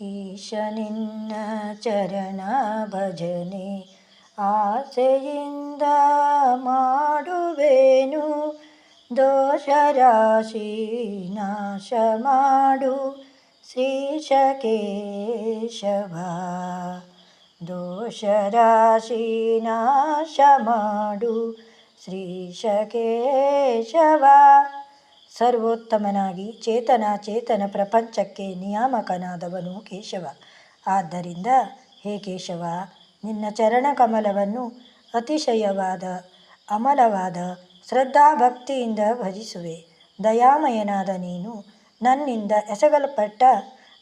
ಈಶ ನಿನ್ನ ಚರಣ ಭಜನೆ ಆಸೆಯಿಂದ ಮಾಡುವೆನು ದೋಷ ರಾಶಿ ನಾಶ ಮಾಡು ಶ್ರೀಶ ಕೇಶವ ದೋಷ ರಾಶಿ ನಾಶ ಮಾಡು ಶ್ರೀಶ ಕೇಶವ ಸರ್ವೋತ್ತಮನಾಗಿ ಚೇತನ ಚೇತನ ಪ್ರಪಂಚಕ್ಕೆ ನಿಯಾಮಕನಾದವನು ಕೇಶವ. ಆದ್ದರಿಂದ ಹೇ ಕೇಶವ, ನಿನ್ನ ಚರಣಕಮಲವನ್ನು ಅತಿಶಯವಾದ, ಅಮಲವಾದ, ಶ್ರದ್ಧಾಭಕ್ತಿಯಿಂದ ಭಜಿಸುವೆ. ದಯಾಮಯನಾದ ನೀನು ನನ್ನಿಂದ ಎಸಗಲ್ಪಟ್ಟ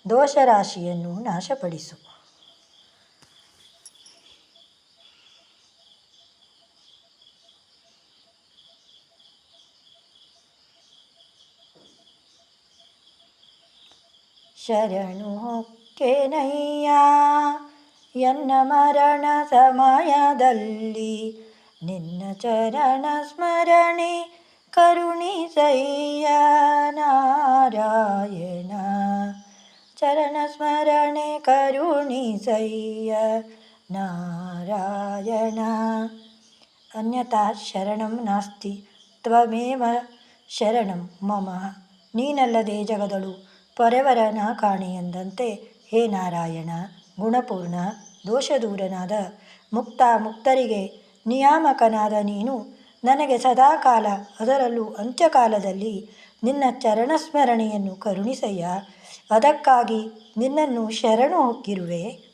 ದೋಷರಾಶಿಯನ್ನು ನಾಶಪಡಿಸು. ಶರಣು ಹೊಕ್ಕೆನಯ್ಯ ಎನ್ನ ಮರಣ ಸಮಯದಲ್ಲಿ ನಿನ್ನ ಚರಣ ಸ್ಮರಣೆ ಕರುಣಿಸಯ್ಯ ನಾರಾಯಣ. ಚರಣ ಸ್ಮರಣೆ ಕರುಣಿಸಯ್ಯ ನಾರಾಯಣ. ಅನ್ಯಥಾ ಶರಣಂ ನಾಸ್ತಿ, ತ್ವಮೇವ ಶರಣಂ ಮಮ. ನೀನಲ್ಲದೆ ಜಗದಳು ಪೊರೆವರನ ಕಾಣೆ ಎಂದಂತೆ, ಹೇ ನಾರಾಯಣ, ಗುಣಪೂರ್ಣ, ದೋಷದೂರನಾದ ಮುಕ್ತ ಮುಕ್ತರಿಗೆ ನಿಯಾಮಕನಾದ ನೀನು, ನನಗೆ ಸದಾಕಾಲ ಅದರಲ್ಲೂ ಅಂತ್ಯಕಾಲದಲ್ಲಿ ನಿನ್ನ ಚರಣಸ್ಮರಣೆಯನ್ನು ಕರುಣಿಸಯ್ಯ. ಅದಕ್ಕಾಗಿ ನಿನ್ನನ್ನು ಶರಣು ಹೊಕ್ಕಿರುವೆ.